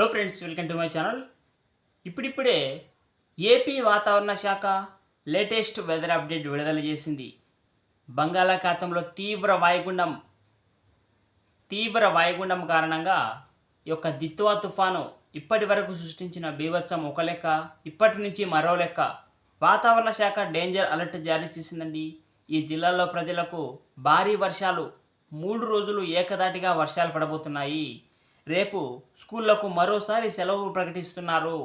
Hello friends welcome to my channel ఇప్పుడిప్పుడే AP వాతావరణ శాఖ లేటెస్ట్ వెదర్ అప్డేట్ విడుదల చేసింది. బంగాళాఖాతంలో తీవ్ర వాయుగుండం తీవ్ర వాయుగుండం కారణంగా ఈ యొక్క దిత్వా తుఫాను ఇప్పటి వరకు సృష్టించిన బీభత్సం ఒక లెక్క ఇప్పటి నుంచి మరో లెక్క. వాతావరణ శాఖ డేంజర్ అలర్ట్ జారీ చేసిందండి. ఈ జిల్లాలో ప్రజలకు భారీ వర్షాలు మూడు రోజులు ఏకదాటిగా వర్షాలు పడబోతున్నాయి. రేపు స్కూళ్ళకు మరోసారి సెలవు ప్రకటిస్తున్నారు.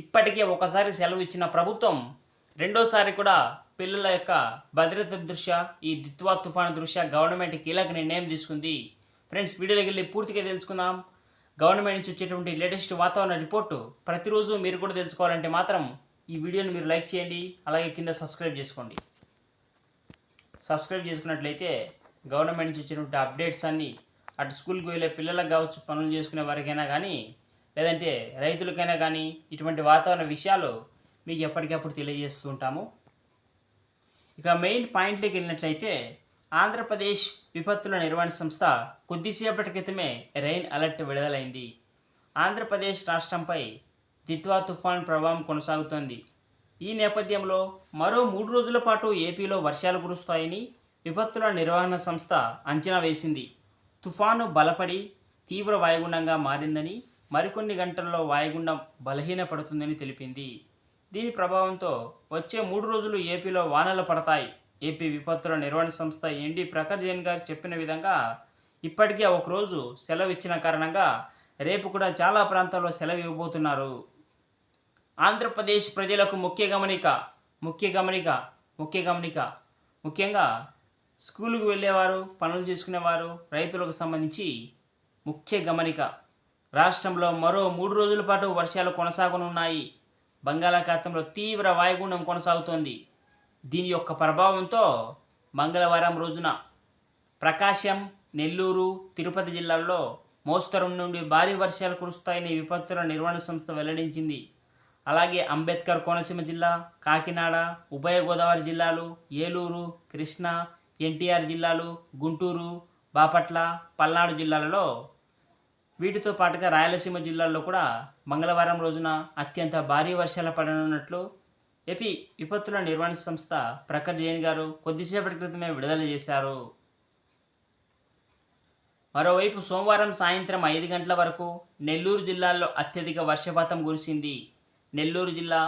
ఇప్పటికే ఒకసారి సెలవు ఇచ్చిన ప్రభుత్వం రెండోసారి కూడా పిల్లల యొక్క భద్రత దృష్ట్యా ఈ దిత్వా తుఫాను దృష్ట్యా గవర్నమెంట్ కీలక నిర్ణయం తీసుకుంది. ఫ్రెండ్స్ వీడియోలోకి వెళ్ళి పూర్తిగా తెలుసుకుందాం. గవర్నమెంట్ నుంచి వచ్చేటువంటి లేటెస్ట్ వాతావరణ రిపోర్టు ప్రతిరోజు మీరు కూడా తెలుసుకోవాలంటే మాత్రం ఈ వీడియోని మీరు లైక్ చేయండి అలాగే కింద సబ్స్క్రైబ్ చేసుకోండి. సబ్స్క్రైబ్ చేసుకున్నట్లయితే గవర్నమెంట్ నుంచి వచ్చినటువంటి అప్డేట్స్ అన్నీ అటు స్కూల్కి వెళ్ళే పిల్లలకు కావచ్చు పనులు చేసుకునే వారికైనా కానీ లేదంటే రైతులకైనా కానీ ఇటువంటి వాతావరణ విషయాలు మీకు ఎప్పటికప్పుడు తెలియజేస్తూ ఉంటాము. ఇక మెయిన్ పాయింట్లోకి వెళ్ళినట్లయితే ఆంధ్రప్రదేశ్ విపత్తుల నిర్వహణ సంస్థ కొద్దిసేపటి క్రితమే రెయిన్ అలర్ట్ విడుదలైంది. ఆంధ్రప్రదేశ్ రాష్ట్రంపై దిత్వా తుఫాన్ ప్రభావం కొనసాగుతోంది. ఈ నేపథ్యంలో మరో మూడు రోజుల పాటు ఏపీలో వర్షాలు కురుస్తాయని విపత్తుల నిర్వహణ సంస్థ అంచనా వేసింది. తుఫాను బలపడి తీవ్ర వాయుగుండంగా మారిందని మరికొన్ని గంటల్లో వాయుగుండం బలహీనపడుతుందని తెలిపింది. దీని ప్రభావంతో వచ్చే మూడు రోజులు ఏపీలో వానలు పడతాయి. ఏపీ విపత్తుల నిర్వహణ సంస్థ ఎండి ప్రఖర్ జైన్ గారు చెప్పిన విధంగా ఇప్పటికే ఒకరోజు సెలవు ఇచ్చిన కారణంగా రేపు కూడా చాలా ప్రాంతాల్లో సెలవు ఇవ్వబోతున్నారు. ఆంధ్రప్రదేశ్ ప్రజలకు ముఖ్య గమనిక ముఖ్య గమనిక ముఖ్య గమనిక ముఖ్యంగా స్కూలుకు వెళ్ళేవారు పనులు చేసుకునేవారు రైతులకు సంబంధించి ముఖ్య గమనిక. రాష్ట్రంలో మరో మూడు రోజుల పాటు వర్షాలు కొనసాగనున్నాయి. బంగాళాఖాతంలో తీవ్ర వాయుగుండం కొనసాగుతోంది. దీని యొక్క ప్రభావంతో మంగళవారం రోజున ప్రకాశం నెల్లూరు తిరుపతి జిల్లాల్లో మోస్తరు నుండి భారీ వర్షాలు కురుస్తాయని విపత్తుల నిర్వహణ సంస్థ వెల్లడించింది. అలాగే అంబేద్కర్ కోనసీమ జిల్లా కాకినాడ ఉభయ గోదావరి జిల్లాలు ఏలూరు కృష్ణా ఎన్టీఆర్ జిల్లాలు గుంటూరు బాపట్ల పల్నాడు జిల్లాలలో వీటితో పాటుగా రాయలసీమ జిల్లాల్లో కూడా మంగళవారం రోజున అత్యంత భారీ వర్షాలు పడనున్నట్లు ఏపీ విపత్తుల నిర్వహణ సంస్థ ప్రఖర్ జైన్ గారు కొద్దిసేపటి క్రితమే విడుదల చేశారు. మరోవైపు సోమవారం సాయంత్రం ఐదు గంటల వరకు నెల్లూరు జిల్లాలో అత్యధిక వర్షపాతం కురిసింది. నెల్లూరు జిల్లా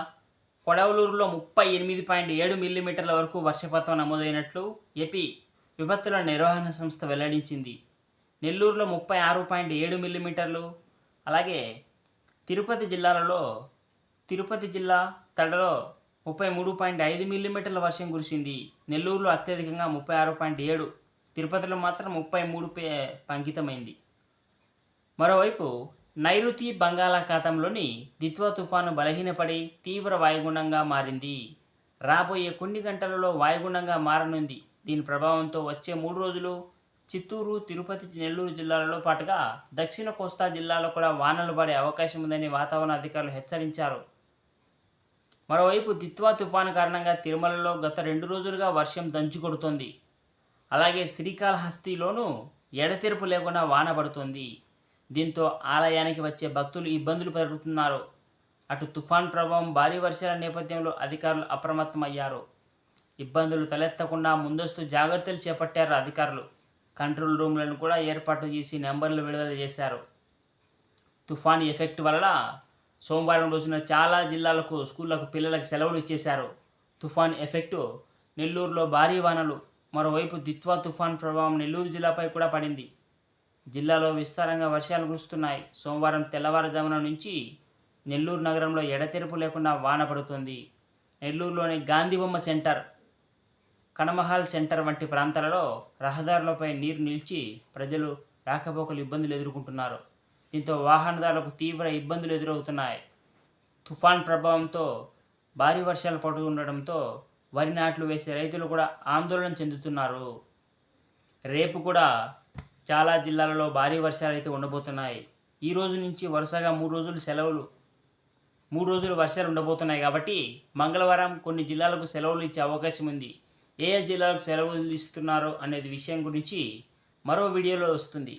కొడవలూరులో ముప్పై ఎనిమిది పాయింట్ ఏడు మిల్లీమీటర్ల వరకు వర్షపాతం నమోదైనట్లు ఏపీ విపత్తుల నిర్వహణ సంస్థ వెల్లడించింది. నెల్లూరులో ముప్పై ఆరు పాయింట్ ఏడు మిల్లీమీటర్లు అలాగే తిరుపతి జిల్లాలలో తిరుపతి జిల్లా తడలో ముప్పై మూడు పాయింట్ ఐదు మిల్లీమీటర్ల వర్షం కురిసింది. నెల్లూరులో అత్యధికంగా ముప్పై ఆరు పాయింట్ ఏడు తిరుపతిలో మాత్రం ముప్పై మూడు పే అంకితమైంది మరోవైపు నైరుతి బంగాళాఖాతంలోని దిత్వా తుఫాను బలహీనపడి తీవ్ర వాయుగుండంగా మారింది. రాబోయే కొన్ని గంటలలో వాయుగుండంగా మారనుంది. దీని ప్రభావంతో వచ్చే మూడు రోజులు చిత్తూరు తిరుపతి నెల్లూరు జిల్లాలలో పాటుగా దక్షిణ కోస్తా జిల్లాలో కూడా వానలు పడే అవకాశం ఉందని వాతావరణ అధికారులు హెచ్చరించారు. మరోవైపు దిత్వా తుఫాను కారణంగా తిరుమలలో గత రెండు రోజులుగా వర్షం దంచుకొడుతోంది అలాగే శ్రీకాళహస్తిలోనూ ఎడతెరుపు లేకుండా వాన పడుతోంది. దీంతో ఆలయానికి వచ్చే భక్తులు ఇబ్బందులు పెరుగుతున్నారు. అటు తుఫాన్ ప్రభావం భారీ వర్షాల నేపథ్యంలో అధికారులు అప్రమత్తమయ్యారు. ఇబ్బందులు తలెత్తకుండా ముందస్తు జాగ్రత్తలు చేపట్టారు అధికారులు. కంట్రోల్ రూమ్లను కూడా ఏర్పాటు చేసి నెంబర్లు విడుదల చేశారు. తుఫాన్ ఎఫెక్ట్ వల్ల సోమవారం రోజున చాలా జిల్లాలకు స్కూళ్ళకు పిల్లలకు సెలవులు ఇచ్చేశారు. తుఫాన్ ఎఫెక్టు నెల్లూరులో భారీ వానలు మరోవైపు దిత్వా తుఫాన్ ప్రభావం నెల్లూరు జిల్లాపై కూడా పడింది. జిల్లాలో విస్తారంగా వర్షాలు కురుస్తున్నాయి. సోమవారం తెల్లవారుజామున నుంచి నెల్లూరు నగరంలో ఎడతెరుపు లేకుండా వాన పడుతుంది. నెల్లూరులోని గాంధీబొమ్మ సెంటర్ కనమహాల్ సెంటర్ వంటి ప్రాంతాలలో రహదారులపై నీరు నిలిచి ప్రజలు రాకపోకలు ఇబ్బందులు ఎదుర్కొంటున్నారు. దీంతో వాహనదారులకు తీవ్ర ఇబ్బందులు ఎదురవుతున్నాయి. తుఫాన్ ప్రభావంతో భారీ వర్షాలు పడుతుండడంతో వరి నాట్లు వేసే రైతులు కూడా ఆందోళన చెందుతున్నారు. రేపు కూడా చాలా జిల్లాలలో భారీ వర్షాలు అయితే ఉండబోతున్నాయి. ఈ రోజు నుంచి వరుసగా మూడు రోజులు సెలవులు మూడు రోజులు వర్షాలు ఉండబోతున్నాయి కాబట్టి మంగళవారం కొన్ని జిల్లాలకు సెలవులు ఇచ్చే అవకాశం ఉంది. ఏ ఏ జిల్లాలకు సెలవులు ఇస్తున్నారో అనేది విషయం గురించి మరో వీడియోలో వస్తుంది.